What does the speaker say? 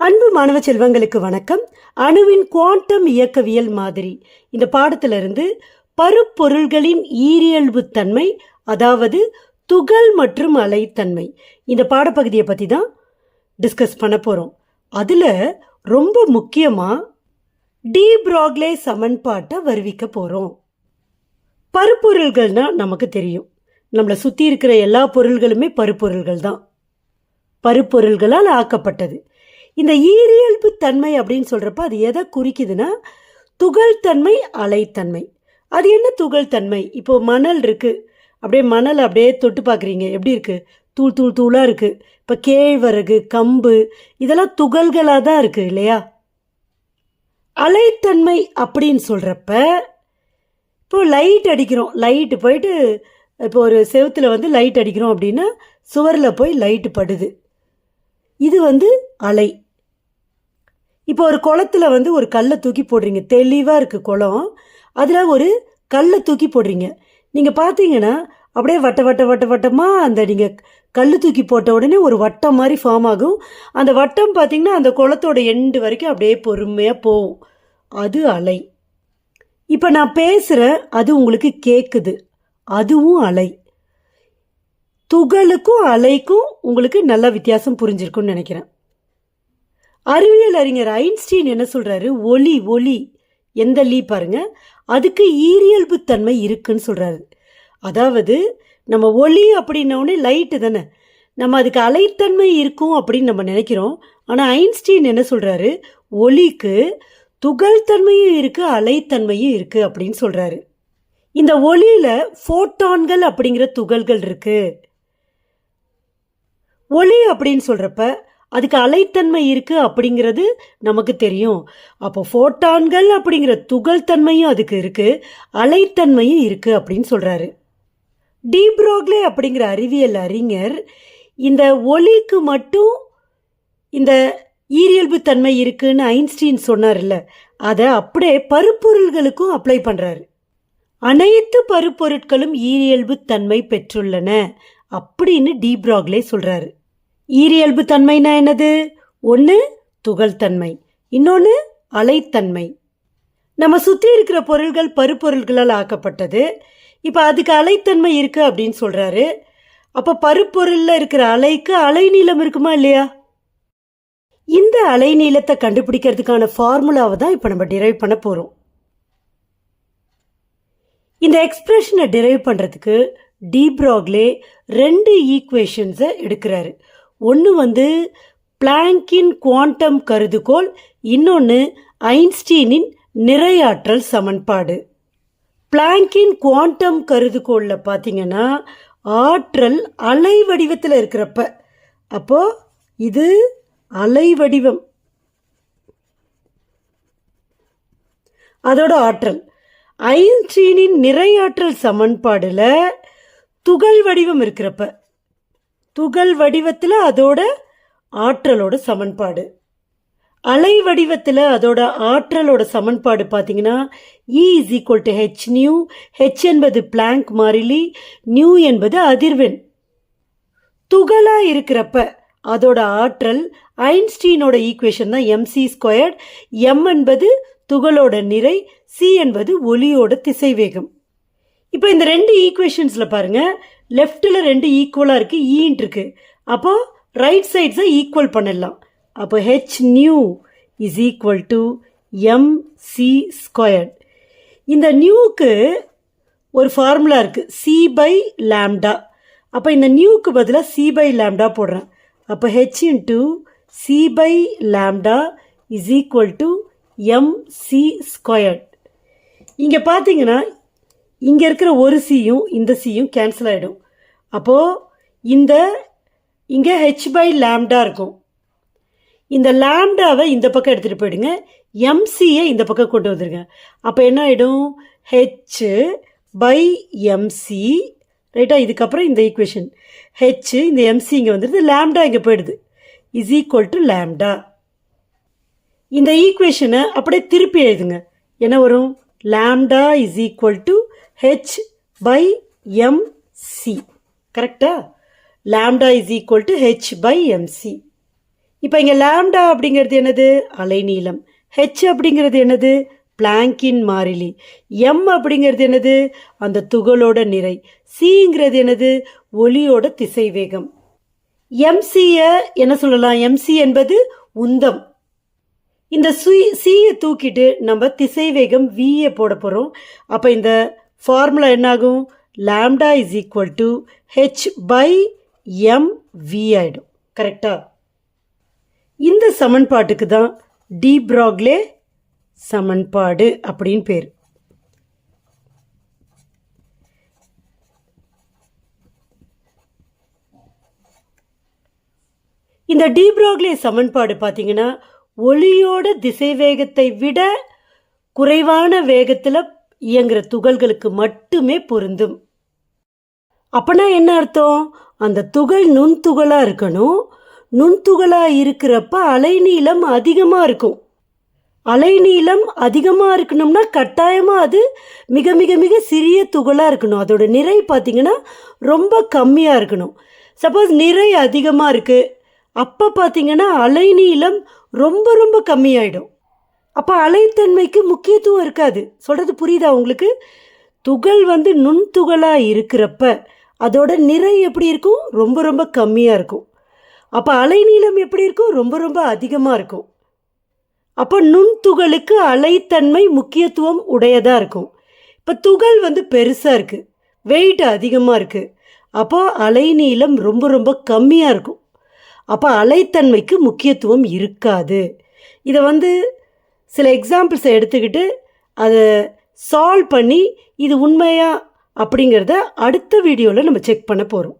அன்பு மாணவ செல்வங்களுக்கு வணக்கம். அணுவின் குவாண்டம் இயக்கவியல் மாதிரி. இந்த பாடத்திலிருந்து பருப்பொருள்களின் ஈரியல்பு தன்மை அதாவது துகள் மற்றும் அலைத்தன்மை. இந்த பாடப்பகுதியை பற்றி தான் டிஸ்கஸ் பண்ண போகிறோம் அதில் ரொம்ப முக்கியமாக டி ப்ராக்லே சமன்பாட்டை வருவிக்க போகிறோம் பருப்பொருள்கள்னால் நமக்கு தெரியும். நம்மளை சுற்றி இருக்கிற எல்லா பொருள்களுமே பருப்பொருள்கள் தான். பருப்பொருள்களால் ஆக்கப்பட்டது. இந்த ஈரியல்பு தன்மை அப்படின்னு சொல்கிறப்ப அது எதை குறிக்குதுன்னா துகள்தன்மை அலைத்தன்மை. அது என்ன துகள்தன்மை? இப்போது இப்போ மணல் இருக்குது அப்படியே மணல் அப்படியே தொட்டு பார்க்குறீங்க. எப்படி இருக்குது தூள் தூள் தூளாக இருக்குது இப்போ கேழ்வரகு கம்பு இதெல்லாம் துகள்களாக தான் இருக்குது இல்லையா? அலைத்தன்மை அப்படின்னு சொல்கிறப்ப இப்போ லைட் அடிக்கிறோம். லைட்டு போயிட்டு இப்போ ஒரு செவுத்தில் வந்து லைட் அடிக்கிறோம் அப்படின்னா சுவரில் போய் லைட்டு படுது. இது வந்து அலை. இப்போ ஒரு குளத்துல வந்து ஒரு கல்லை தூக்கி போடுறீங்க. தெளிவாக இருக்குது குளம். அதில் ஒரு கல்லை தூக்கி போடுறீங்க. நீங்கள் பார்த்தீங்கன்னா அப்படியே வட்ட வட்ட வட்ட வட்டமாக அந்த நீங்கள் கல் தூக்கி போட்ட உடனே ஒரு வட்டம் மாதிரி ஃபார்ம் ஆகும். அந்த வட்டம் பார்த்தீங்கன்னா அந்த குளத்தோட எண்டு வரைக்கும் அப்படியே பொறுமையாக போகும். அது அலை. இப்போ நான் பேசுகிறேன் அது உங்களுக்கு கேட்குது அதுவும் அலை. துகளுக்கும் அலைக்கும் உங்களுக்கு நல்ல வித்தியாசம் புரிஞ்சிருக்கும்னு நினைக்கிறேன். அறிவியல் அறிஞர் ஐன்ஸ்டீன் என்ன சொல்றாரு? ஒளி ஒளி எந்த லீ பாருங்க. அதுக்கு ஈரியல்பு தன்மை இருக்குன்னு சொல்றாரு. அதாவது நம்ம ஒளி அப்படின்னோடனே லைட்டு தானே. நம்ம அதுக்கு அலைத்தன்மை இருக்கும் அப்படின்னு நம்ம நினைக்கிறோம். ஆனால் ஐன்ஸ்டீன் என்ன சொல்றாரு? ஒளிக்கு துகள் தன்மையும் இருக்கு அலைத்தன்மையும் இருக்கு அப்படின்னு சொல்றாரு. இந்த ஒளியில ஃபோட்டான்கள் அப்படிங்கிற துகள்கள் இருக்கு. ஒளி அப்படின்னு சொல்றப்ப அதுக்கு அலைத்தன்மை இருக்குது அப்படிங்கிறது நமக்கு தெரியும். அப்போ ஃபோட்டான்கள் அப்படிங்கிற துகள் தன்மையும் அதுக்கு இருக்குது அலைத்தன்மையும் இருக்குது அப்படின்னு சொல்கிறாரு டீப்ரோக்லே அப்படிங்கிற அறிவியல் அறிஞர் இந்த ஒளிக்கு மட்டும் இந்த ஈரியல்பு தன்மை இருக்குன்னு ஐன்ஸ்டீன் சொன்னார்ல அதை அப்படியே பருப்பொருள்களுக்கும் அப்ளை பண்ணுறாரு அனைத்து பருப்பொருட்களும் ஈரியல்பு தன்மை பெற்றுள்ளன அப்படின்னு டீப்ராக்லே சொல்கிறாரு ஈரியல்பு தன்மைனா என்னது? ஒன்று துகள் தன்மை இன்னொன்று அலைத்தன்மை. நம்ம சுற்றி இருக்கிற பொருள்கள் பருப்பொருள்களால் ஆக்கப்பட்டது. இப்போ அதுக்கு அலைத்தன்மை இருக்குது அப்படின்னு சொல்கிறாரு அப்போ பருப்பொருளில் இருக்கிற அலைக்கு அலைநீளம் இருக்குமா இல்லையா? இந்த அலைநீளத்தை கண்டுபிடிக்கிறதுக்கான ஃபார்முலாவை தான் இப்போ நம்ம டிரைவ் பண்ண போகிறோம் இந்த எக்ஸ்பிரஷனை டிரைவ் பண்ணுறதுக்கு டீப்ராக்லே ரெண்டு ஈக்குவேஷன்ஸை எடுக்கிறாரு. ஒன்று வந்து பிளாங்கின் குவாண்டம் கருதுகோள் இன்னொன்று ஐன்ஸ்டீனின் நிறையாற்றல் சமன்பாடு. பிளாங்கின் குவாண்டம் கருதுகோளில் பார்த்தீங்கன்னா ஆற்றல் அலை வடிவத்தில் இருக்கிறப்ப. அப்போது இது அலை வடிவம் அதோட ஆற்றல். ஐன்ஸ்டீனின் நிறையாற்றல் சமன்பாடில் துகள் வடிவம் இருக்கிறப்ப. துகள் வடிவத்தில் அதோட ஆற்றலோட சமன்பாடு. அலை வடிவத்தில் அதோட ஆற்றலோட சமன்பாடு பார்த்தீங்கன்னா E e is equal to H nu H என்பது பிளாங்க் மாறிலி நியூ என்பது அதிர்வெண். துகளாக இருக்கிறப்ப அதோட ஆற்றல் ஐன்ஸ்டீனோட ஈக்குவேஷன் தான் எம்சி ஸ்கொயர்ட் எம் என்பது துகளோட நிறை சி என்பது ஒளியோட திசைவேகம். இப்போ இந்த ரெண்டு ஈக்குவேஷன்ஸில் பாருங்கள் லெஃப்ட்டில் ரெண்டு ஈக்குவலாக இருக்குது ஈன்ட் e இருக்குது அப்போது ரைட் சைட்ஸை ஈக்குவல் பண்ணிடலாம் அப்போ H nu is equal to M C squared இந்த நியூக்கு ஒரு ஃபார்முலா இருக்குது சி பை லேம்டா அப்போ இந்த நியூக்கு பதிலாக சி பை லேம்டா போடுறேன். அப்போ H into C by lambda is equal to M C squared இங்கே பார்த்தீங்கன்னா இங்கே இருக்கிற ஒரு சியும் இந்த சியும் கேன்சல் ஆகிடும் அப்போது இந்த இங்கே ஹெச் பை லேம்டா இருக்கும். இந்த லேம்டாவை இந்த பக்கம் எடுத்துகிட்டு போயிடுங்க. எம்சியை இந்த பக்கம் கொண்டு வந்துடுங்க அப்போ என்ன ஆகிடும் ஹெச் பை எம்சி ரைட்டா இதுக்கப்புறம் இந்த ஈக்குவேஷன் ஹெச் இந்த எம்சி இங்கே வந்துடுது லேம்டா இங்கே போயிடுது. இஸ் ஈக்குவல் டு லேம்டா இந்த ஈக்குவேஷனை அப்படியே திருப்பி எழுதுங்க. என்ன வரும்? Lambda is equal to H by MC கரெக்டா lambda is equal to H by MC இப்போ இங்கே லாம்டா அப்படிங்கிறது என்னது? அலைநீளம். ஹெச் அப்படிங்கிறது என்னது? பிளாங்கின் மாறிலி. எம் அப்படிங்கிறது என்னது? அந்த துகளோட நிறை. சிங்கிறது என்னது? ஒளியோட திசைவேகம். எம்சியை என்ன சொல்லலாம்? எம்சி என்பது உந்தம். இந்த சுய் சியை தூக்கிட்டு நம்ம திசைவேகம் வியை போட போகிறோம் அப்போ இந்த ஃபார்முலா என்னாகும்? Lambda is equal to H by M V ஆகிடும் கரெக்டா இந்த சமன்பாட்டுக்கு தான் டி ப்ராக்லே சமன்பாடு அப்படின்னு பேர். இந்த டீப்ராக்லே சமன்பாடு பார்த்தீங்கன்னா ஒளியோட திசைவேகத்தை விட குறைவான வேகத்தில் இயங்குற துகள்களுக்கு மட்டுமே பொருந்தும். அப்பனா என்ன அர்த்தம்? அந்த துகள் நுண்துகளாக இருக்கணும். நுண்துகளாக இருக்கிறப்ப அலைநீளம் அதிகமாக இருக்கும். அலைநீளம் அதிகமாக இருக்கணும்னா கட்டாயமாக அது மிக மிக மிக சிறிய துகளாக இருக்கணும். அதோட நிறை பார்த்திங்கன்னா ரொம்ப கம்மியாக இருக்கணும். சப்போஸ் நிறை அதிகமாக இருக்குது அப்போ பார்த்தீங்கன்னா அலைநீளம் ரொம்ப ரொம்ப கம்மியாயிடும். அப்போ அலைத்தன்மைக்கு முக்கியத்துவம் இருக்காது. சொல்கிறது புரியுதா உங்களுக்கு? துகள் வந்து நுண்துகளாக இருக்கிறப்ப அதோட நிறை எப்படி இருக்கும்? ரொம்ப ரொம்ப கம்மியாக இருக்கும். அப்போ அலைநீளம் எப்படி இருக்கும்? ரொம்ப ரொம்ப அதிகமாக இருக்கும். அப்போ நுண்துகளுக்கு அலைத்தன்மை முக்கியத்துவம் உடையதாக இருக்கும். இப்போ துகள் வந்து பெருசாக இருக்குது வெயிட் அதிகமாக இருக்குது அப்போ அலைநீளம் ரொம்ப ரொம்ப கம்மியாக இருக்கும். அப்போ அலைத்தன்மைக்கு முக்கியத்துவம் இருக்காது. இதை வந்து சில எக்ஸாம்பிள்ஸை எடுத்துக்கிட்டு அதை சால்வ் பண்ணி இது உண்மையா அப்படிங்கிறத அடுத்த வீடியோவில் நம்ம செக் பண்ண போகிறோம்